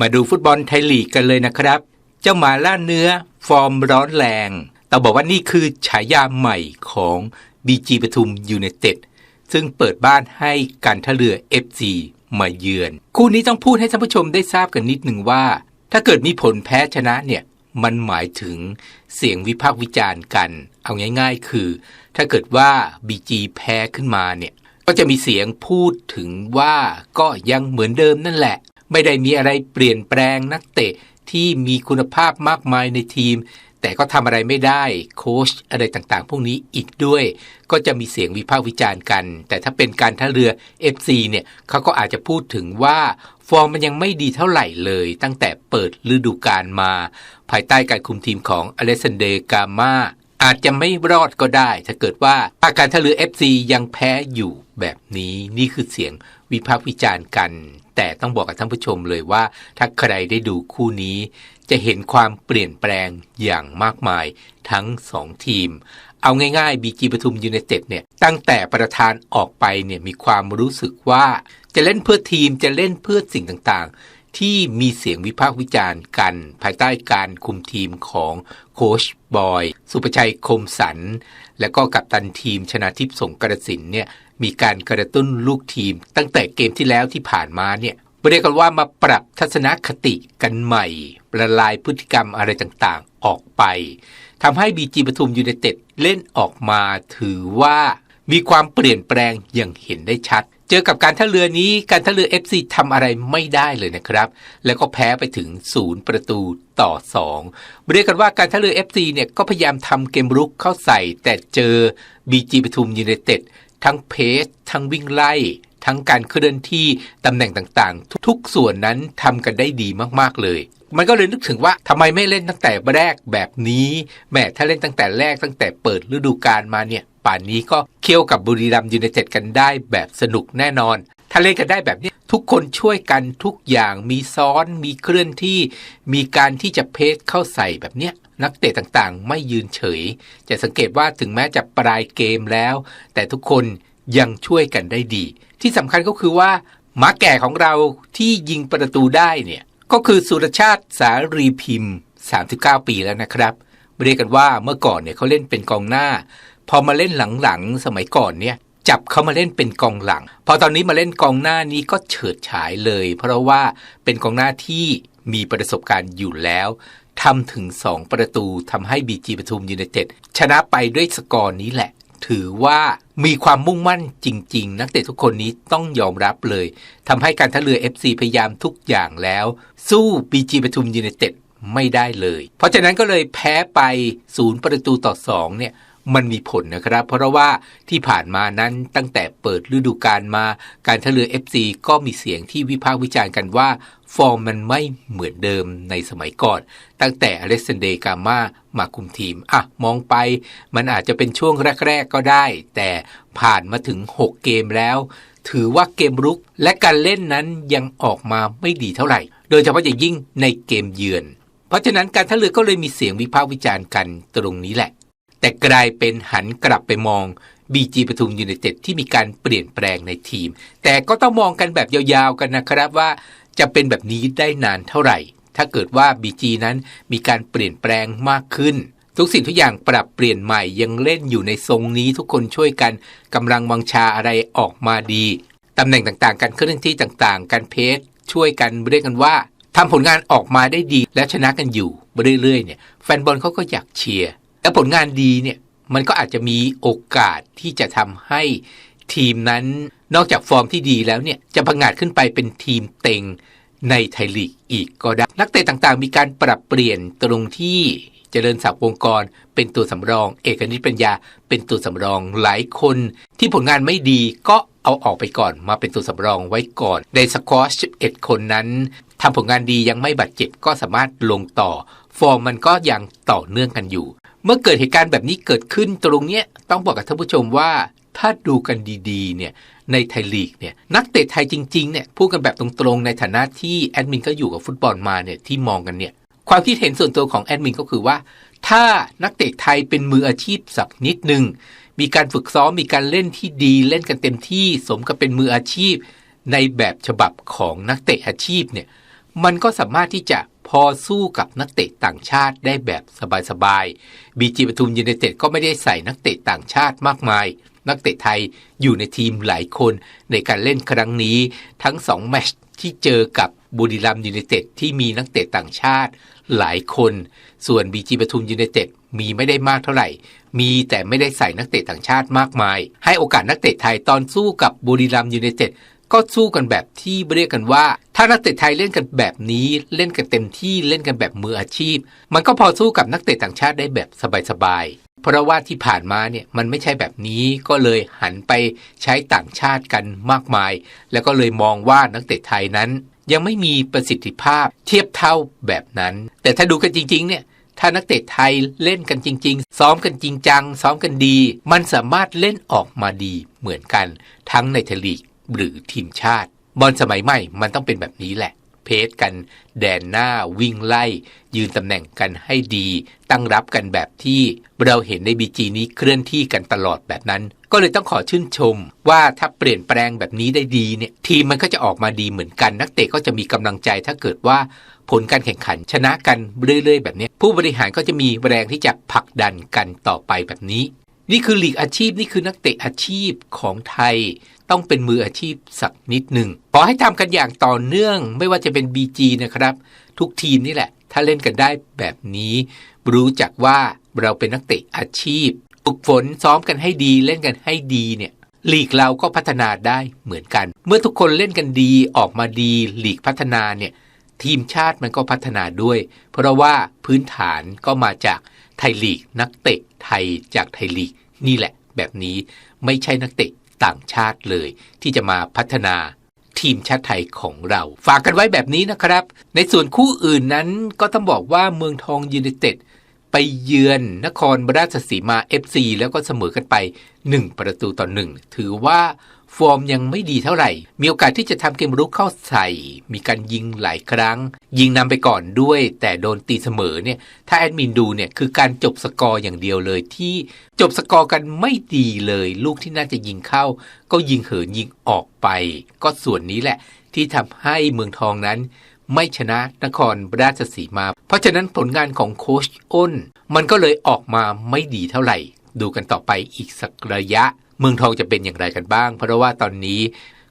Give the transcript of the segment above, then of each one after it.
มาดูฟุตบอลไทยลีกกันเลยนะครับ เจ้าหมาล่าเนื้อ ฟอร์มร้อนแรงต้อบอกว่านี่คือฉายาใหม่ของบีจีปทุมยูไนเต็ดซึ่งเปิดบ้านให้การท่าเรือ FC มาเยือน คู่นี้ต้องพูดให้ท่านผู้ชมได้ทราบกันนิดหนึ่งว่า ถ้าเกิดมีผลแพ้ชนะเนี่ยมันหมายถึงเสียงวิพากษ์วิจารณ์กัน เอาง่าย ๆ คือ ถ้าเกิดว่าบีจีแพ้ขึ้นมาเนี่ยก็จะมีเสียงพูดถึงว่าก็ยังเหมือนเดิมนั่นแหละ ไม่ได้มีอะไรเปลี่ยนแปลงนักเตะที่มีคุณภาพมากมายในทีม แต่ก็ทำอะไรไม่ได้โค้ชอะไรต่างๆ พวกนี้อีกด้วย ก็จะมีเสียงวิพากษ์วิจารณ์กัน แต่ถ้าเป็นการท่าเรือ FC เนี่ยเขาก็อาจจะพูดถึงว่าฟอร์มมันยังไม่ดีเท่าไหร่เลย ตั้งแต่เปิดฤดูกาลมา ภายใต้การคุมทีมของอเลสซานเดร์กามาอาจจะไม่รอดก็ได้ ถ้าเกิดว่าอาการท่าเรือ FC ยังแพ้อยู่แบบนี้นี่คือเสียงวิพากษ์วิจารณ์กัน แต่ต้องบอกกับท่านผู้ชมเลยว่า ถ้าใครได้ดูคู่นี้ จะเห็นความเปลี่ยนแปลงอย่างมากมายทั้งสองทีม เอาง่ายๆบีจีปทุมยูไนเต็ดเนี่ยตั้งแต่ประธานออกไปเนี่ยมีความรู้สึกว่าจะเล่นเพื่อทีมจะเล่นเพื่อสิ่งต่างๆ ที่มีเสียงวิพากษ์วิจารณ์กัน ภายใต้การคุมทีมของโค้ชบอย สุประชัยคมสัน และก็กัปตันทีมชนาทิพย์สงกระสินเนี่ยมีการกระตุ้นลูกทีม ตั้งแต่เกมที่แล้วที่ผ่านมาเนี่ยเรียกกันว่ามาปรับทัศนคติกันใหม่ละลายพฤติกรรมอะไรต่างๆออกไปทำให้บีจีปทุมยูไนเต็ดเล่นออกมาถือว่ามีความเปลี่ยนแปลงอย่างเห็นได้ชัด เจอกับการท่าเรือนี้การท่าเรือ FC ทำอะไรไม่ได้เลยนะครับ แล้วก็แพ้ไปถึงศูนย์ประตูต่อ 2 เรียกกันว่าการท่าเรือ FC เนี่ยก็พยายามทำเกมรุกเข้าใส่ แต่เจอบีจีปทุมยูไนเต็ดทั้งเพสทั้งวิ่งไล่ทั้งการเคลื่อนที่ตำแหน่งต่างๆ ทุกส่วนนั้นทำกันได้ดีมากๆเลย มันก็เลยนึกถึงว่าทำไมไม่เล่นตั้งแต่แรกแบบนี้แม้ถ้าเล่นตั้งแต่แรกตั้งแต่เปิดฤดูกาลมาเนี่ย ป่านนี้ก็เคี่ยวกับบุรีรัมย์ยูไนเต็ดกันได้แบบสนุกแน่นอน ถ้าเล่นกันได้แบบนี้ทุกคนช่วยกันทุกอย่างมีซ้อนมีเคลื่อนที่มีการที่จะเพสเข้าใส่แบบเนี้ยนักเตะต่างๆ ไม่ยืนเฉย จะสังเกตว่าถึงแม้จะปลายเกมแล้ว แต่ทุกคนยังช่วยกันได้ดี ที่สำคัญก็คือว่าหมาแก่ของเราที่ยิงประตูได้เนี่ยก็คือสุรชาติสารีพิมพ์ 39 ปีแล้วนะครับเรียกกันว่าเมื่อก่อนเนี่ยเขาเล่นเป็นกองหน้า พอมาเล่นหลังๆสมัยก่อนเนี่ยจับเขามาเล่นเป็นกองหลัง พอตอนนี้มาเล่นกองหน้านี้ก็เฉิดฉายเลย เพราะว่าเป็นกองหน้าที่มีประสบการณ์อยู่แล้วทำถึง 2 ประตูทำให้บีจีปทุมยูไนเต็ดชนะไปด้วยสกอร์นี้แหละ ถือว่ามีความมุ่งมั่นจริง ๆ นักเตะทุกคนนี้ต้องยอมรับเลยทำให้การท่าเรือ FC พยายามทุกอย่างแล้ว สู้บีจีปทุมยูไนเต็ดไม่ได้เลย เพราะฉะนั้นก็เลยแพ้ไปศูนย์ประตูต่อ 2 เนี่ย มันมีผลนะครับ เพราะว่าที่ผ่านมานั้นตั้งแต่เปิดฤดูกาลมา การท่าเรือ FC ก็มีเสียงที่วิพากษ์วิจารณ์กันว่า ฟอร์มมันไม่เหมือนเดิมในสมัยก่อน ตั้งแต่อเล็กซานเดร์กามามาคุมทีม อะ มองไป มันอาจจะเป็นช่วงแรก ๆ ก็ได้ แต่ผ่านมาถึง 6 เกมแล้ว ถือว่าเกมรุกและการเล่นนั้นยังออกมาไม่ดีเท่าไหร่ โดยเฉพาะอย่างยิ่งในเกมเยือน เพราะฉะนั้นการท่าเรือก็เลยมีเสียงวิพากษ์วิจารณ์กันตรงนี้แหละ แต่กลายเป็นหันกลับไปมองบีจีปทุมยูไนเต็ดที่มีการเปลี่ยนแปลงในทีม แต่ก็ต้องมองกันแบบยาวๆกันนะครับว่า จะเป็นแบบนี้ได้นานเท่าไหร่ ถ้าเกิดว่าบีจีนั้นมีการเปลี่ยนแปลงมากขึ้น ทุกสิ่งทุกอย่างปรับเปลี่ยนใหม่ยังเล่นอยู่ในทรงนี้ทุกคนช่วยกันกำลังวังชาอะไรออกมาดีตำแหน่งต่างๆ การเคลื่อนที่ต่างๆ การเพสช่วยกันเรียกกันว่าทำผลงานออกมาได้ดีและชนะกันอยู่เรื่อยๆเนี่ยแฟนบอลเขาก็อยากเชียร์ และผลงานดีเนี่ยมันก็อาจจะมีโอกาสที่จะทำให้ทีมนั้นนอกจากฟอร์มที่ดีแล้วเนี่ยจะพังงาดขึ้นไปเป็นทีมเต็งในไทยลีกอีกก็ได้ นักเตะต่างๆ มีการปรับเปลี่ยนตรงที่เจริญศักดิ์วงกรเป็นตัวสำรอง เอกนิตปัญญาเป็นตัวสำรองหลายคนที่ผลงานไม่ดีก็เอาออกไปก่อนมาเป็นตัวสำรองไว้ก่อน ในสกอร์11 คนนั้นทำผลงานดียังไม่บาดเจ็บก็สามารถลงต่อ ฟอร์มมันก็ยังต่อเนื่องกันอยู่ มื่อเกิดเหตุการณ์แบบนี้เกิดขึ้นตรงเนี้ยต้องบอกกับท่านผู้ชมว่าถ้าดูกันดีๆเนี่ยในไทยลีกเนี่ยนักเตะไทยจริงๆเนี่ยพูดกันแบบตรงๆ ในฐานะที่แอดมินก็อยู่กับฟุตบอลมาเนี่ยที่มองกันเนี่ยความคิดเห็นส่วนตัวของแอดมินก็คือว่า ถ้านักเตะไทยเป็นมืออาชีพสักนิดหนึ่งมีการฝึกซ้อมมีการเล่นที่ดี เล่นกันเต็มที่สมกับเป็นมืออาชีพ ในแบบฉบับของนักเตะอาชีพเนี่ยมันก็สามารถที่จะ พอสู้กับนักเตะต่างชาติได้แบบสบายๆบีจีปทุมยูไนเต็ดก็ไม่ได้ใส่นักเตะต่างชาติมากมาย นักเตะไทยอยู่ในทีมหลายคนในการเล่นครั้งนี้ทั้ง2แมตช์ที่เจอกับบุรีรัมยูไนเต็ดที่มีนักเตะต่างชาติหลายคน ส่วนบีจีปทุมยูไนเต็ดมีไม่ได้มากเท่าไหร่ มีแต่ไม่ได้ใส่นักเตะต่างชาติมากมาย ให้โอกาสนักเตะไทยตอนสู้กับบุรีรัมย์ยูไนเต็ด ก็สู้กันแบบที่เรียกกันว่า ถ้านักเตะไทยเล่นกันแบบนี้เล่นกันเต็มที่เล่นกันแบบมืออาชีพ มันก็พอสู้กับนักเตะต่างชาติได้แบบสบายๆเพราะว่าที่ผ่านมาเนี่ยมันไม่ใช่แบบนี้ก็เลยหันไปใช้ต่างชาติกันมากมาย แล้วก็เลยมองว่านักเตะไทยนั้น ยังไม่มีประสิทธิภาพเทียบเท่าแบบนั้น แต่ถ้าดูกันจริงๆเนี่ยถ้านักเตะไทยเล่นกันจริง ๆ ซ้อมกันจริงจัง ซ้อมกันดี มันสามารถเล่นออกมาดีเหมือนกัน ทั้งในเทลีก หรือทีมชาติ บอลสมัยใหม่มันต้องเป็นแบบนี้แหละ เพจกันแดนหน้าวิ่งไล่ ยืนตำแหน่งกันให้ดี ตั้งรับกันแบบที่เราเห็นในบีจีนี้เคลื่อนที่กันตลอดแบบนั้น ก็เลยต้องขอชื่นชม ว่าถ้าเปลี่ยนแปลงแบบนี้ได้ดีเนี่ยทีมมันก็จะออกมาดีเหมือนกัน นักเตะก็จะมีกำลังใจถ้าเกิดว่าผลการแข่งขันชนะกันเรื่อยๆ แบบนี้ ผู้บริหารก็จะมีแรงที่จะผลักดันกันต่อไปแบบนี้ นี่คือลีกอาชีพนี่คือนักเตะอาชีพของไทย ต้องเป็นมืออาชีพสักนิดหนึ่งขอให้ทำกันอย่างต่อเนื่อง ไม่ว่าจะเป็น BG นะครับ ทุกทีมนี่แหละ ถ้าเล่นกันได้แบบนี้ รู้จักว่าเราเป็นนักเตะอาชีพฝึกฝนซ้อมกันให้ดีเล่นกันให้ดีเนี่ยลีกเราก็พัฒนาได้เหมือนกัน เมื่อทุกคนเล่นกันดีออกมาดีลีกพัฒนาเนี่ยทีมชาติมันก็พัฒนาด้วย เพราะว่าพื้นฐานก็มาจากไทยลีก นักเตะไทยจากไทยลีกนี่แหละ แบบนี้ไม่ใช่นักเตะ ต่างชาติเลย ที่จะมาพัฒนาทีมชาติไทยของเรา ฝากกันไว้แบบนี้นะครับ ในส่วนคู่อื่นนั้นก็ต้องบอกว่าเมืองทองยูเนเต็ดไปเยือนนครราชสีมา FC แล้วก็เสมอกันไป 1 ประตูต่อหนึ่งถือว่า ฟอร์มยังไม่ดีเท่าไหร่ มีโอกาสที่จะทำเกมรุกเข้าใส่ มีการยิงหลายครั้ง ยิงนำไปก่อนด้วย แต่โดนตีเสมอเนี่ย ถ้าแอดมินดูเนี่ยคือการจบสกอร์อย่างเดียวเลยที่จบสกอร์กันไม่ดีเลย ลูกที่น่าจะยิงเข้า ก็ยิงเหินยิงออกไป ก็ส่วนนี้แหละ ที่ทำให้เมืองทองนั้น ไม่ชนะนครราชสีมา เพราะฉะนั้นผลงานของโคชอ้น มันก็เลยออกมาไม่ดีเท่าไหร่ ดูกันต่อไปอีกสักระยะ เมืองทองจะเป็นอย่างไรกันบ้าง เพราะว่าตอนนี้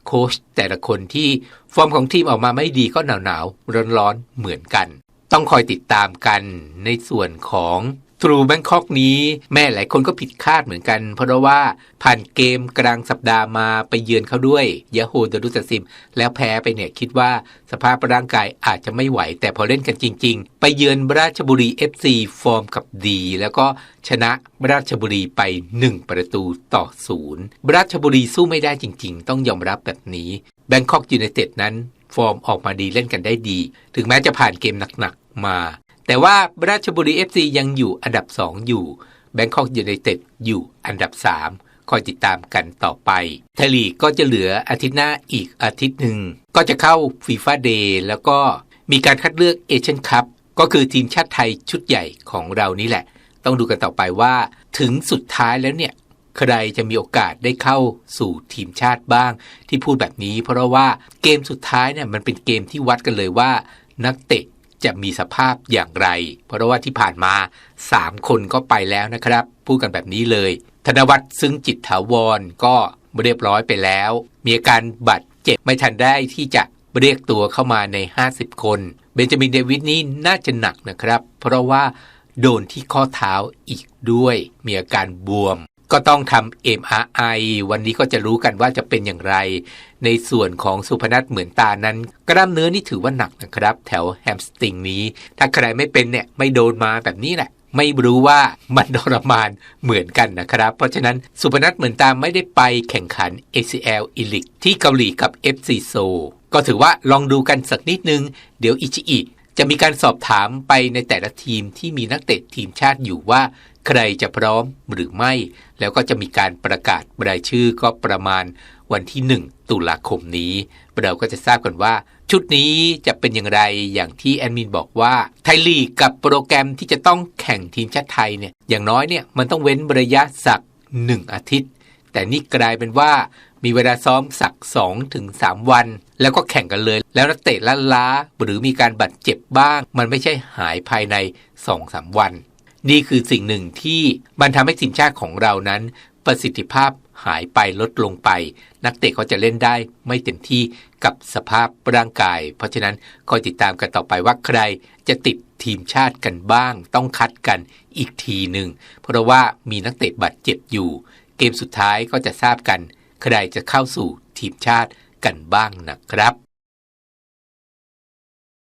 โค้ชแต่ละคนที่ฟอร์มของทีมออกมาไม่ดีก็หนาวๆร้อนๆเหมือนกัน ต้องคอยติดตามกันในส่วนของ ทรูแบงคอกนี้แม่หลายคนก็ผิดคาดเหมือนกัน เพราะว่าผ่านเกมกลางสัปดาห์มาไปเยือนเขาด้วยยาโฮเดรุสซิม แล้วแพ้ไปเนี่ยคิดว่าสภาพร่างกายอาจจะไม่ไหว แต่พอเล่นกันจริง ๆ ไปเยือนราชบุรี FC ฟอร์มกับดี แล้วก็ชนะราชบุรีไป 1 ประตูต่อศูนย์ราชบุรีสู้ไม่ได้จริง ๆ ต้องยอมรับแบบนี้แบงคอกยูไนเต็ดนั้น ฟอร์มออกมาดีเล่นกันได้ดี ถึงแม้จะผ่านเกมหนักๆมา แต่ว่าราชบุรี FC ยังอยู่อันดับ 2 อยู่แบงคอกยูไนเต็ดอยู่อันดับ 3 คอยติดตามกันต่อไปไทลีกก็จะเหลืออาทิตย์หน้าอีกอาทิตย์หนึ่ง ก็จะเข้าฟีฟ่าเดย์แล้วก็มีการคัดเลือกเอเชียนคัพก็คือทีมชาติไทยชุดใหญ่ของเรานี่แหละ ต้องดูกันต่อไปว่าถึงสุดท้ายแล้วเนี่ยใครจะมีโอกาสได้เข้าสู่ทีมชาติบ้าง ที่พูดแบบนี้ เพราะว่าเกมสุดท้ายเนี่ยมันเป็นเกมที่วัดกันเลยว่า นักเตะ จะมีสภาพอย่างไร เพราะว่าที่ผ่านมา 3 คนก็ไปแล้วนะครับ พูดกันแบบนี้เลย ธนวัฒน์ซึ่งจิตถาวรก็เรียบร้อยไปแล้ว มีอาการบาดเจ็บไม่ทันได้ที่จะเรียกตัวเข้ามาใน 50 คน เบนจามินเดวิดนี่น่าจะหนักนะครับ เพราะว่าโดนที่ข้อเท้าอีกด้วย มีอาการบวม ก็ต้องทำ MRI วันนี้ก็จะรู้กันว่าจะเป็นอย่างไร ในส่วนของสุพนัทเหมือนตานั้น กล้ามเนื้อนี่ถือว่าหนักนะครับ แถวแฮมสติงนี้ ถ้าใครไม่เป็นเนี่ยไม่โดนมาแบบนี้แหละไม่รู้ว่ามันทรมานเหมือนกันนะครับ เพราะฉะนั้นสุพนัทเหมือนตาไม่ได้ไปแข่งขัน ACL e l i t ที่เกาหลีกับ FC s o ก็ถือว่าลองดูกันสักนิดนึง เดี๋ยวอิชิอิ จะมีการสอบถามไปในแต่ละทีมที่มีนักเตะทีมชาติอยู่ว่า ใครจะพร้อมหรือไม่ แล้วก็จะมีการประกาศรายชื่อก็ประมาณวันที่ 1 ตุลาคมนี้ เราก็จะทราบกันว่า ชุดนี้จะเป็นอย่างไรอย่างที่แอดมินบอกว่า ไทยลีกกับโปรแกรมที่จะต้องแข่งทีมชาติไทยเนี่ยอย่างน้อยเนี่ยมันต้องเว้นระยะสักหนึ่งอาทิตย์ แต่นี่กลายเป็นว่า มีเวลาซ้อมสัก2ถึง3วัน แล้วก็แข่งกันเลย แล้วนักเตะล้าล้า หรือมีการบาดเจ็บบ้าง มันไม่ใช่หายภายใน 2-3 วัน นี่คือสิ่งหนึ่งที่มันทำให้ทีมชาติของเรานั้น ประสิทธิภาพหายไปลดลงไป นักเตะเขาจะเล่นได้ไม่เต็มที่กับสภาพร่างกาย เพราะฉะนั้นคอยติดตามกันต่อไปว่าใครจะติดทีมชาติกันบ้าง ต้องคัดกันอีกทีหนึ่ง เพราะว่ามีนักเตะบาดเจ็บอยู่ เกมสุดท้ายก็จะทราบกัน ใครจะเข้าสู่ทีมชาติกันบ้างนะครับ